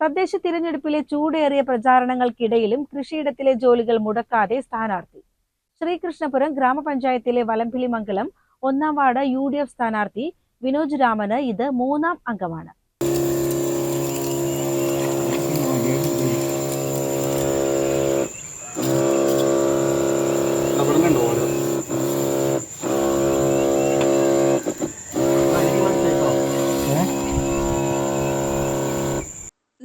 തദ്ദേശ തിരഞ്ഞെടുപ്പിലെ ചൂടേറിയ പ്രചാരണങ്ങൾക്കിടയിലും കൃഷിയിടത്തിലെ ജോലികൾ മുടക്കാതെ സ്ഥാനാർത്ഥി. ശ്രീകൃഷ്ണപുരം ഗ്രാമപഞ്ചായത്തിലെ വലംപിളിമംഗലം മംഗലം ഒന്നാം വാർഡ് യു ഡി എഫ് സ്ഥാനാർത്ഥി വിനോജ് രാമന് ഇത് മൂന്നാം അംഗമാണ് ഇവിടുന്നുണ്ട് ഓരോ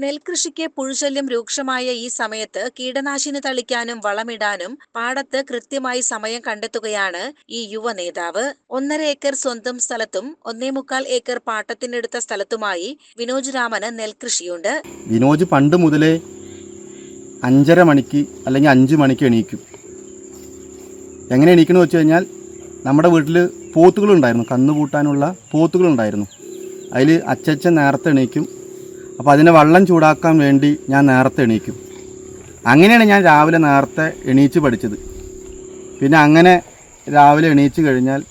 നെൽകൃഷിക്ക് പുഴുശല്യം രൂക്ഷമായ ഈ സമയത്ത് കീടനാശിനി തളിക്കാനും വളമിടാനും പാടത്ത് കൃത്യമായി സമയം കണ്ടെത്തുകയാണ് ഈ യുവ നേതാവ്. ഒന്നര ഏക്കർ സ്വന്തം സ്ഥലത്തും ഒന്നേ മുക്കാൽ ഏക്കർ പാട്ടത്തിനെടുത്ത സ്ഥലത്തുമായി വിനോജ് രാമന് നെൽകൃഷിയുണ്ട്. വിനോജ് പണ്ട് മുതലേ അഞ്ചര മണിക്ക് അല്ലെങ്കിൽ അഞ്ച് മണിക്ക് എണീക്കും. എങ്ങനെ എണീക്കണമെന്ന് വെച്ച് കഴിഞ്ഞാൽ നമ്മുടെ വീട്ടിൽ പോത്തുകളുണ്ടായിരുന്നു. കന്നുകൂട്ടാനുള്ള പോത്തുകളുണ്ടായിരുന്നു. അതിൽ അച്ചച്ചൻ നേരത്തെ എണീക്കും. അപ്പോൾ അതിനെ വെള്ളം ചൂടാക്കാൻ വേണ്ടി ഞാൻ നേരത്തെ എണീക്കും. അങ്ങനെയാണ് ഞാൻ രാവിലെ നേരത്തെ എണീച്ച് പഠിച്ചത്. പിന്നെ അങ്ങനെ രാവിലെ എണീച്ച് കഴിഞ്ഞാൽ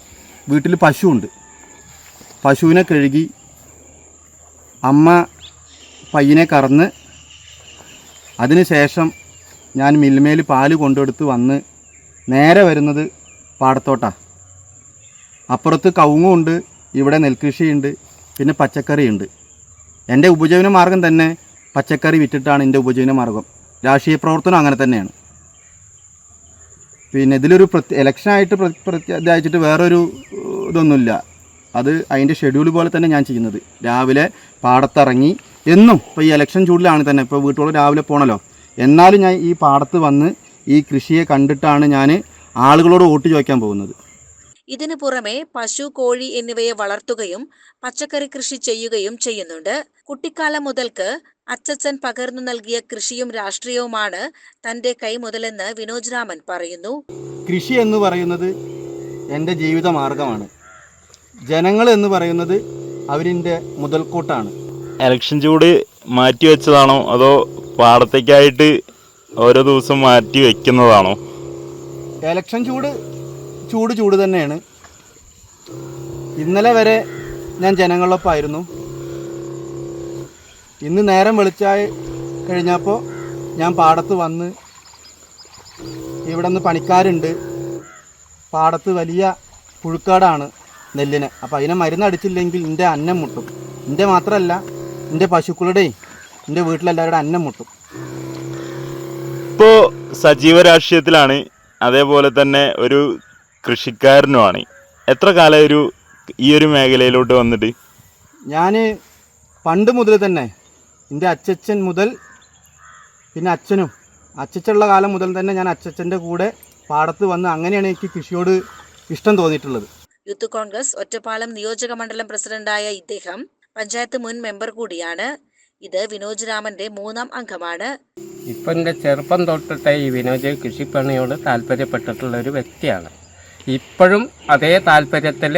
വീട്ടിൽ പശുവുണ്ട് പശുവിനെ കഴുകി അമ്മ പയ്യനെ കറന്ന് അതിനുശേഷം ഞാൻ മിൽമേൽ പാൽ കൊണ്ടെടുത്ത് വന്ന് നേരെ വരുന്നത് പാടത്തോട്ടാണ് അപ്പുറത്ത് കവുങ്ങുണ്ട് ഇവിടെ നെൽകൃഷിയുണ്ട് പിന്നെ പച്ചക്കറിയുണ്ട്. എന്റെ ഉപജീവന മാർഗം തന്നെ പച്ചക്കറി വിറ്റിട്ടാണ് എന്റെ ഉപജീവന മാർഗം. രാഷ്ട്രീയ പ്രവർത്തനം അങ്ങനെ തന്നെയാണ്. പിന്നെ ഇതിലൊരു പ്രത്യ ഇലക്ഷനായിട്ട് പ്ര പ്രത്യേകിച്ചിട്ട് വേറൊരു ഇതൊന്നുമില്ല. അത് അതിന്റെ ഷെഡ്യൂൾ പോലെ തന്നെ ഞാൻ ചെയ്യുന്നത്. രാവിലെ പാടത്തിറങ്ങി എന്നും ഇപ്പോൾ ഈ ഇലക്ഷൻ ചൂടിലാണ് തന്നെ ഇപ്പോൾ വീട്ടോളം രാവിലെ പോകണല്ലോ എന്നാലും ഞാൻ ഈ പാടത്ത് വന്ന് ഈ കൃഷിയെ കണ്ടിട്ടാണ് ഞാൻ ആളുകളോട് വോട്ട് ചോദിക്കാൻ പോകുന്നത്. ഇതിനു പുറമെ പശു കോഴി എന്നിവയെ വളർത്തുകയും പച്ചക്കറി കൃഷി ചെയ്യുകയും ചെയ്യുന്നുണ്ട്. കുട്ടിക്കാലം മുതൽക്ക് അച്ചച്ചൻ പകർന്നു നൽകിയ കൃഷിയും രാഷ്ട്രീയവുമാണ് തന്റെ കൈമുതലെന്ന് വിനോജ് രാമൻ പറയുന്നു. കൃഷി എന്ന് പറയുന്നത് എന്റെ ജീവിത മാർഗമാണ്. ജനങ്ങൾ എന്ന് പറയുന്നത് അവരിന്റെ മുതൽക്കൂട്ടാണ്. എലക്ഷൻ ചൂട് മാറ്റി വെച്ചതാണോ അതോ പാടത്തേക്കായിട്ട് ഓരോ ദിവസം മാറ്റി വെക്കുന്നതാണോ? എലക്ഷൻ ചൂട് ചൂട് ചൂട് തന്നെയാണ്. ഇന്നലെ വരെ ഞാൻ ജനങ്ങളൊപ്പമായിരുന്നു ഇന്ന് നേരം വെളിച്ചായി കഴിഞ്ഞപ്പോൾ ഞാൻ പാടത്ത് വന്ന് ഇവിടെ നിന്ന് പണിക്കാരുണ്ട്. പാടത്ത് വലിയ പുഴുക്കാടാണ് നെല്ലിന്. അപ്പോൾ അതിനെ മരുന്നടിച്ചില്ലെങ്കിൽ എന്റെ അന്നം മുട്ടും. എന്റെ മാത്രമല്ല എന്റെ പശുക്കളുടെയും എന്റെ വീട്ടിലെല്ലാവരുടെ അന്നം മുട്ടും. ഇപ്പോൾ സജീവ രാഷ്ട്രീയത്തിലാണ് അതേപോലെ തന്നെ ഒരു കൃഷിക്കാരനുമാണ്. എത്ര കാലം ഒരു ഈ ഒരു മേഖലയിലോട്ട് വന്നിട്ട്? ഞാൻ പണ്ട് മുതൽ തന്നെ എന്റെ അച്ചച്ചൻ മുതൽ പിന്നെ അച്ഛനും. അച്ചച്ചുള്ള കാലം മുതൽ തന്നെ ഞാൻ അച്ചച്ചന്റെ കൂടെ പാടത്ത് വന്ന് അങ്ങനെയാണ് എനിക്ക് കൃഷിയോട് ഇഷ്ടം തോന്നിയിട്ടുള്ളത്. യൂത്ത് കോൺഗ്രസ് ഒറ്റപ്പാലം നിയോജക മണ്ഡലം പ്രസിഡന്റായ ഇദ്ദേഹം പഞ്ചായത്ത് മുൻ മെമ്പർ കൂടിയാണ്. ഇത് വിനോജ് രാമന്റെ മൂന്നാം അംഗമാണ്. ഇപ്പം എന്റെ ചെറുപ്പം തൊട്ടിട്ടേ ഈ വിനോജ് കൃഷിപ്പണിയോട് താല്പര്യപ്പെട്ടിട്ടുള്ള ഒരു വ്യക്തിയാണ്. ഇപ്പോഴും അതേ താല്പര്യത്തിൽ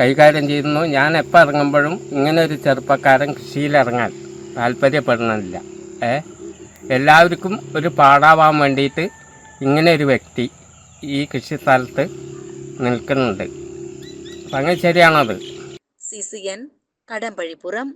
കൈകാര്യം ചെയ്യുന്നു. ഞാൻ എപ്പോൾ ഇറങ്ങുമ്പോഴും ഇങ്ങനെ ഒരു ചെറുപ്പക്കാരൻ കൃഷിയിലിറങ്ങാൻ താല്പര്യപ്പെടുന്നില്ല ഏ? എല്ലാവർക്കും ഒരു പാടാവാൻ വേണ്ടിയിട്ട് ഇങ്ങനെ ഒരു വ്യക്തി ഈ കൃഷി സ്ഥലത്ത് നിൽക്കുന്നുണ്ട് അങ്ങനെ ശരിയാണത് സി സി എൻ കടമ്പഴിപ്പുറം.